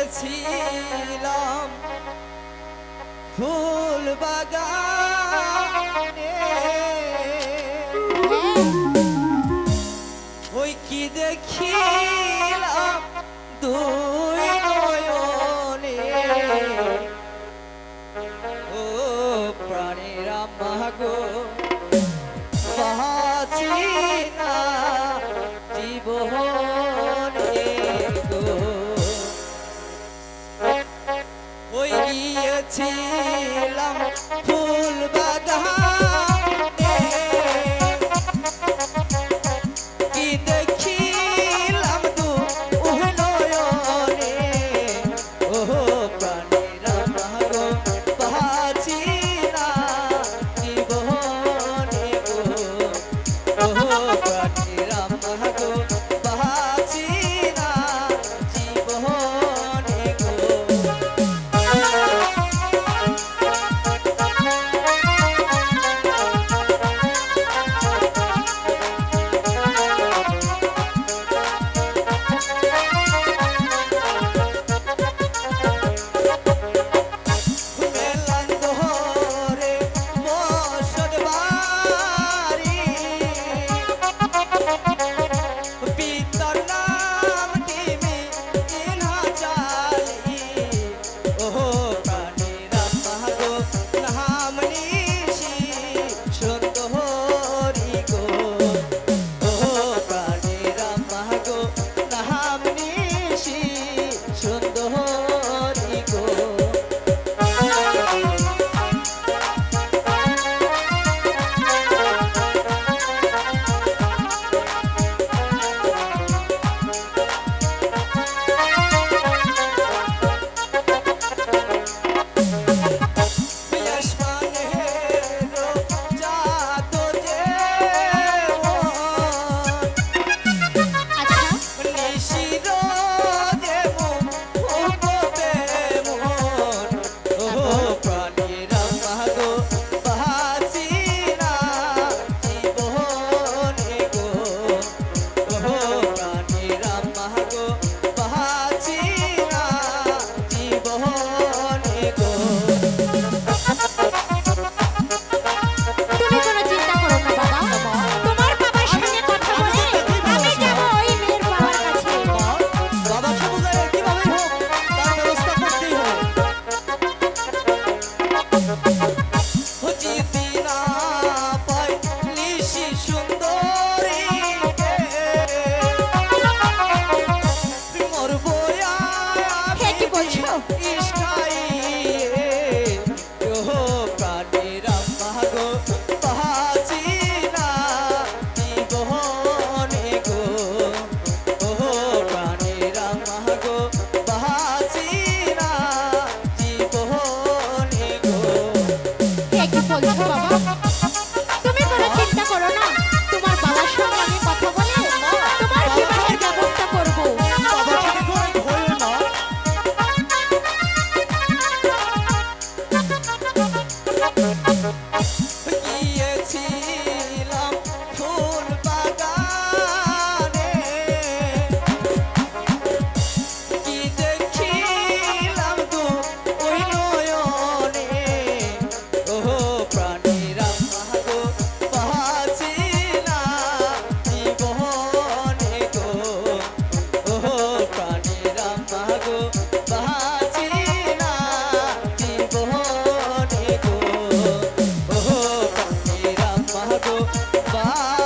গিয়েছিলাম। ফুল বাগানে। ওই কি দেখিলাম দুই নয়নে? ও প্রাণীরা মাগো বাঁচি ওই গিয়েছিলাম 你看宝 বাবা।